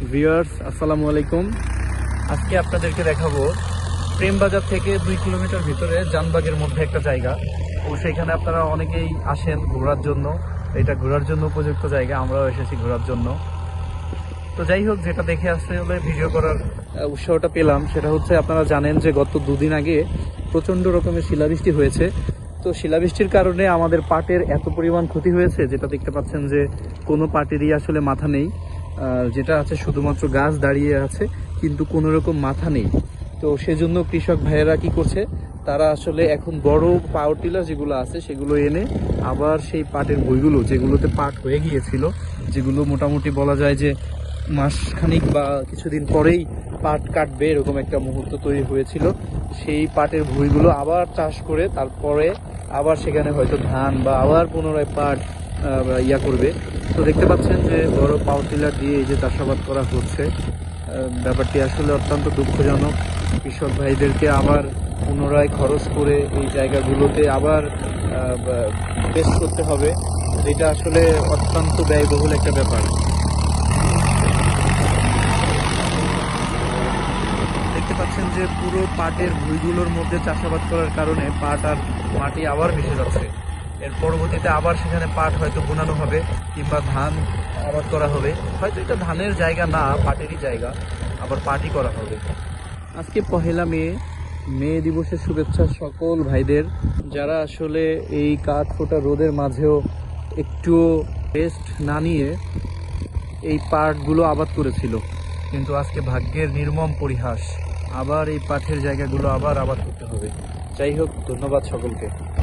Viewers, আসসালামু আলাইকুম। আজকে আপনাদেরকে দেখাবো প্রেমবাজার থেকে দুই কিলোমিটার ভিতরে জানবাগের মধ্যে একটা জায়গা। ও সেখানে আপনারা অনেকেই আসেন ঘোরার জন্য। এটা ঘোরার জন্য উপযুক্ত জায়গা, আমরাও এসেছি ঘোরার জন্য। তো যাই হোক, যেটা দেখে আসতে হলে ভিডিও করার উৎসাহটা পেলাম। সেটা হচ্ছে, আপনারা জানেন যে গত দুদিন আগে প্রচণ্ড রকমের শিলাবৃষ্টি হয়েছে। তো শিলাবৃষ্টির কারণে আমাদের পাটের এত পরিমাণ ক্ষতি হয়েছে, যেটা দেখতে পাচ্ছেন যে কোনো পাটেরই আসলে মাথা নেই। যেটা আছে, শুধুমাত্র গাছ দাঁড়িয়ে আছে, কিন্তু কোনো রকম মাথা নেই। তো সেজন্য কৃষক ভাইয়েরা কি করছে, তারা আসলে এখন বড় পাওয়ার টিলার যেগুলো আছে, সেগুলো এনে আবার সেই পাটের বইগুলো, যেগুলোতে পাট হয়ে গিয়েছিল, যেগুলো মোটামুটি বলা যায় যে মাসখানিক বা কিছুদিন পরেই পাট কাটবে, এরকম একটা মুহূর্ত তৈরি হয়েছিল। সেই পাটের ভুঁইগুলো আবার চাষ করে তারপরে আবার সেখানে হয়তো ধান বা আবার পুনরায় পাট ইয়া করবে। তো দেখতে পাচ্ছেন যে বড় পাওয়ার টিলার দিয়ে এই যে চাষাবাদ করা হচ্ছে। ব্যাপারটি আসলে অত্যন্ত দুঃখজনক। কৃষক ভাইদেরকে আবার পুনরায় খরচ করে এই জায়গাগুলোতে আবার পেশ করতে হবে। এটা আসলে অত্যন্ত ব্যয়বহুল একটা ব্যাপার। দেখতে পাচ্ছেন যে পুরো পাটের ভুঁইগুলোর মধ্যে চাষাবাদ করার কারণে পাট আর মাটি আবার ভেসে যাচ্ছে। এর পরবর্তীতে আবার সেখানে পাট হয়তো বোনানো হবে, কিংবা ধান আবাদ করা হবে। হয়তো এটা ধানের জায়গা না, পাটেরই জায়গা, আবার পাটই করা হবে। আজকে পহেলা মে মে দিবসের শুভেচ্ছা সকল ভাইদের। যারা আসলে এই কাঠ ফোটা রোদের মাঝেও একটু রেস্ট না নিয়ে এই পাটগুলো আবাদ করেছিল। কিন্তু আজকে ভাগ্যের নির্মম পরিহাস, আবার এই পাঠের জায়গাগুলো আবার আবাদ করতে হবে। যাই হোক, ধন্যবাদ সকলকে।